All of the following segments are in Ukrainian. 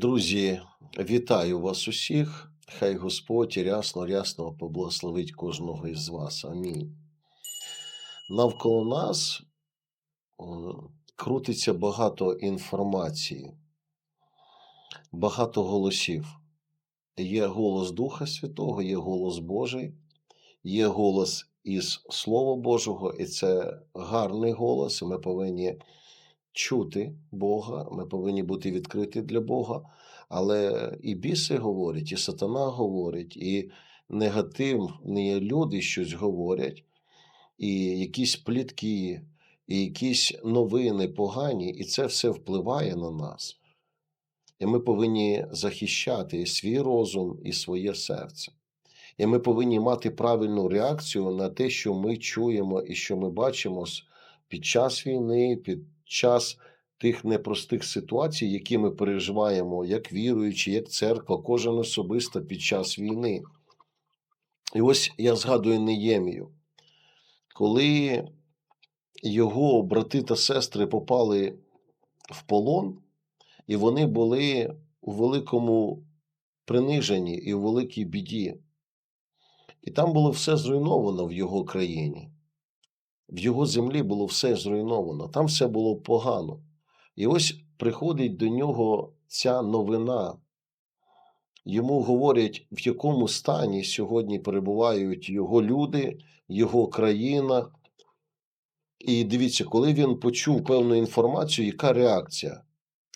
Друзі, вітаю вас усіх. Хай Господь рясно, рясно поблагословить кожного із вас. Амінь. Навколо нас крутиться багато інформації, багато голосів. Є голос Духа Святого, є голос Божий, є голос із Слова Божого, і це гарний голос. Ми повинні чути Бога, ми повинні бути відкриті для Бога. Але і біси говорять, і сатана говорить, і негативні люди щось говорять, і якісь плітки, і якісь новини погані, і це все впливає на нас. І ми повинні захищати і свій розум, і своє серце. І ми повинні мати правильну реакцію на те, що ми чуємо і що ми бачимо під час війни, під час тих непростих ситуацій, які ми переживаємо, як віруючі, як церква, кожен особисто під час війни. І ось я згадую Неємію, коли його брати та сестри попали в полон, і вони були у великому приниженні і у великій біді. І там було все зруйновано в його країні. В його землі було все зруйновано, там все було погано. І ось приходить до нього ця новина. Йому говорять, в якому стані сьогодні перебувають його люди, його країна. І дивіться, коли він почув певну інформацію, яка реакція?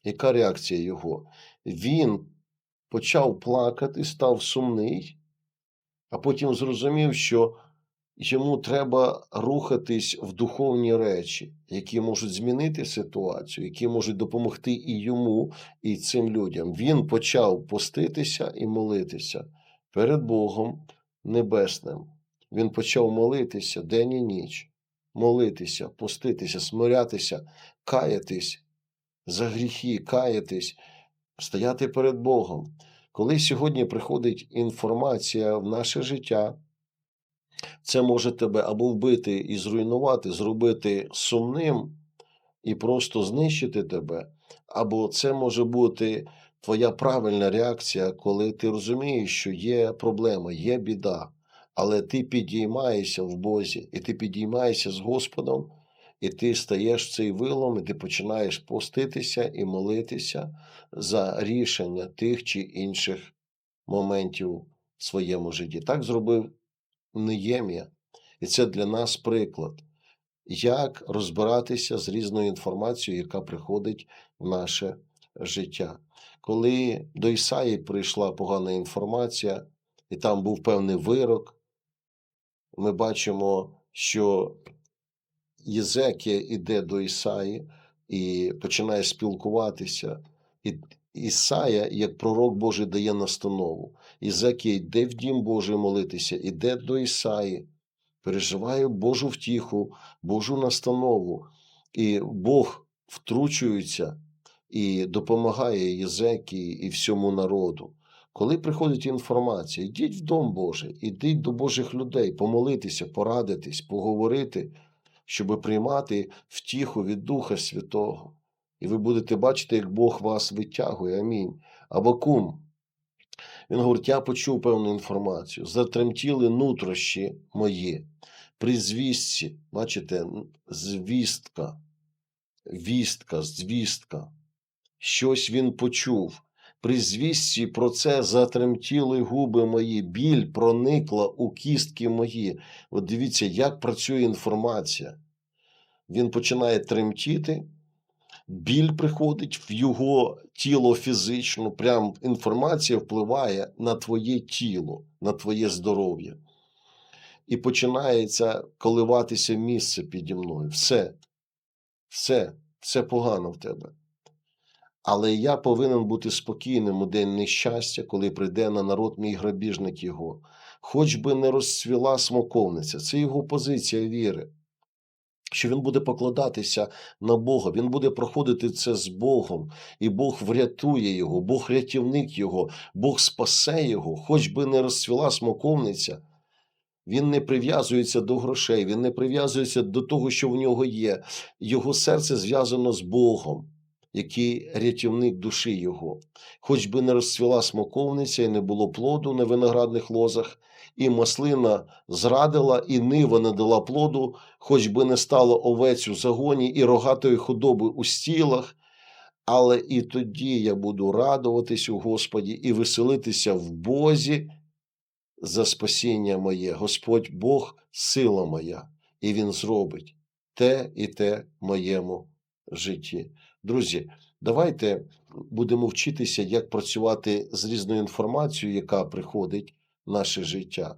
Яка реакція його? Він почав плакати, став сумний, а потім зрозумів, що йому треба рухатись в духовні речі, які можуть змінити ситуацію, які можуть допомогти і йому, і цим людям. Він почав поститися і молитися перед Богом Небесним. Він почав молитися день і ніч, молитися, поститися, смирятися, каятись за гріхи, каятись, стояти перед Богом. Коли сьогодні приходить інформація в наше життя, це може тебе або вбити і зруйнувати, зробити сумним і просто знищити тебе, або це може бути твоя правильна реакція, коли ти розумієш, що є проблема, є біда, але ти підіймаєшся в Бозі, і ти підіймаєшся з Господом, і ти стаєш цей вилом, і ти починаєш поститися і молитися за рішення тих чи інших моментів в своєму житті. Так зробив Неємія. І це для нас приклад, як розбиратися з різною інформацією, яка приходить в наше життя. Коли до Ісаї прийшла погана інформація, і там був певний вирок, ми бачимо, що Єзекія іде до Ісаї і починає спілкуватися. І Ісая, як пророк Божий, дає настанову. Ізекія йде в дім Божий молитися, іде до Ісаї, переживає Божу втіху, Божу настанову. І Бог втручується і допомагає Єзекії і всьому народу. Коли приходить інформація, йдіть в Дом Божий, ідіть до Божих людей, помолитися, порадитись, поговорити, щоб приймати втіху від Духа Святого. І ви будете бачити, як Бог вас витягує. Амінь. Авакум. Він говорить: я почув певну інформацію. Затремтіли нутрощі мої. При звістці, бачите, звістка, вістка, звістка. Щось він почув. При звістці про це затремтіли губи мої, біль проникла у кістки мої. От дивіться, як працює інформація. Він починає тремтіти, біль приходить в його тіло фізично, прям інформація впливає на твоє тіло, на твоє здоров'я. І починається коливатися місце піді мною. Все, все, все погано в тебе. Але я повинен бути спокійним у день нещастя, коли прийде на народ мій грабіжник його. Хоч би не розцвіла смоковниця, це його позиція віри що він буде покладатися на Бога, він буде проходити це з Богом, і Бог врятує його, Бог рятівник його, Бог спасе його, хоч би не розцвіла смоковниця. Він не прив'язується до грошей, він не прив'язується до того, що в нього є. Його серце зв'язано з Богом. Який рятівник душі його. Хоч би не розцвіла смоковниця і не було плоду на виноградних лозах, і маслина зрадила, і нива не дала плоду, хоч би не стало овець у загоні і рогатої худоби у стілах, але і тоді я буду радуватись у Господі і веселитися в Бозі за спасіння моє. Господь Бог сила моя, і Він зробить те і те моєму житті. Друзі, давайте будемо вчитися, як працювати з різною інформацією, яка приходить в наше життя.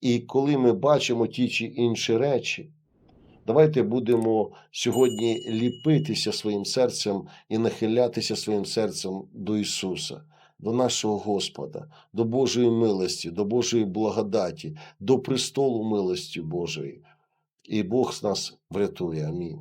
І коли ми бачимо ті чи інші речі, давайте будемо сьогодні ліпитися своїм серцем і нахилятися своїм серцем до Ісуса, до нашого Господа, до Божої милості, до Божої благодаті, до престолу милості Божої. І Бог з нас врятує. Амінь.